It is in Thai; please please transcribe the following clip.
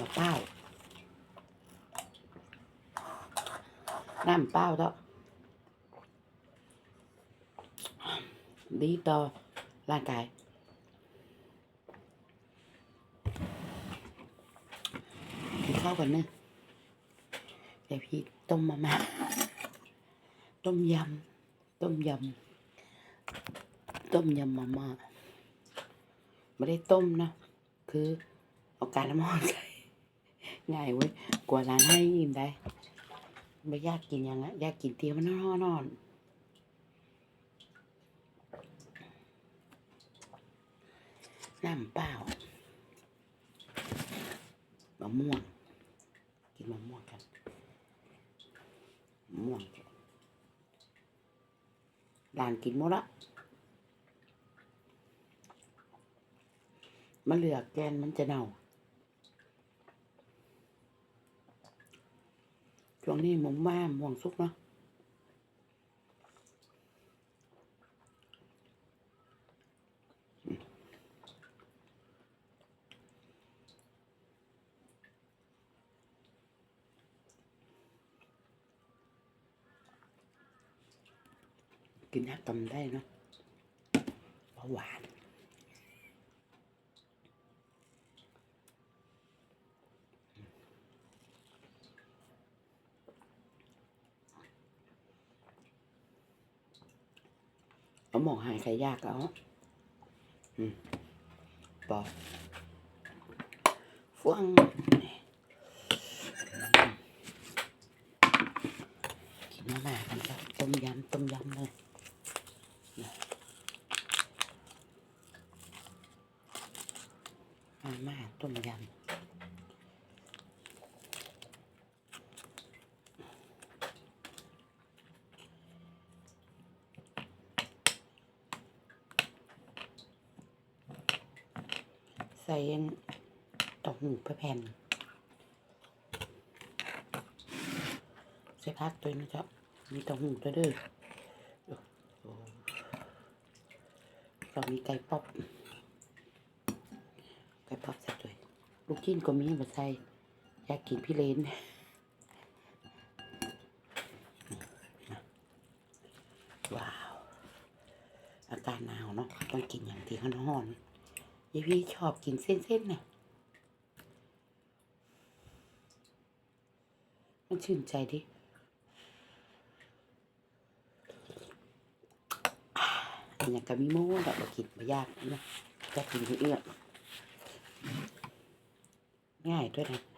มะเป้าน้ำเป้าเถอะดีต่อร่างกาย กินข้าวกันเนะเดี๋ยวพี่ต้มมามาต้มยำ ต้มยำ ต้มยำมาม่าไม่ได้ต้มนะ คือเอาการน้ำมันใส่ ง่ายเว้ยกว่าร้านให้อิ่มได้ไม่ยากกินยังอะยากกินเตียวมันนอนนอนน้ำเปล่ามะม่วง กินมะม่วงกันมะม่วงหลานกินหมดละมันเหลือแกนมันจะเน่า วงนี้หมงบ้าม่วงสุกเนาะกินยาตำได้เนาะเบาหวาน หมองหายใครยากเอาอืมปอกฟวงกินมาม่ากันครับต้มยำต้มยำเลยมาม่าต้มยำ ใส่เตอกหูไปแผ่นใส่พักตัวนี้จ้ามีเตอกหูตัวเด้อโอ้เรามีไก่ป๊อปไก่ป๊อปใส่ตัวลูกกินก็มีมาใส่อยากกินพี่เลนว้าว อากาศหนาวเนาะต้องกินอย่างที่ข้างนอก ยายพี่ชอบกินเส้นๆน่ะมันชื่นใจดิอันอย่างกับมีโม่แบบกินไม่ยากนะจะกินเอื้อนง่ายด้วยนะ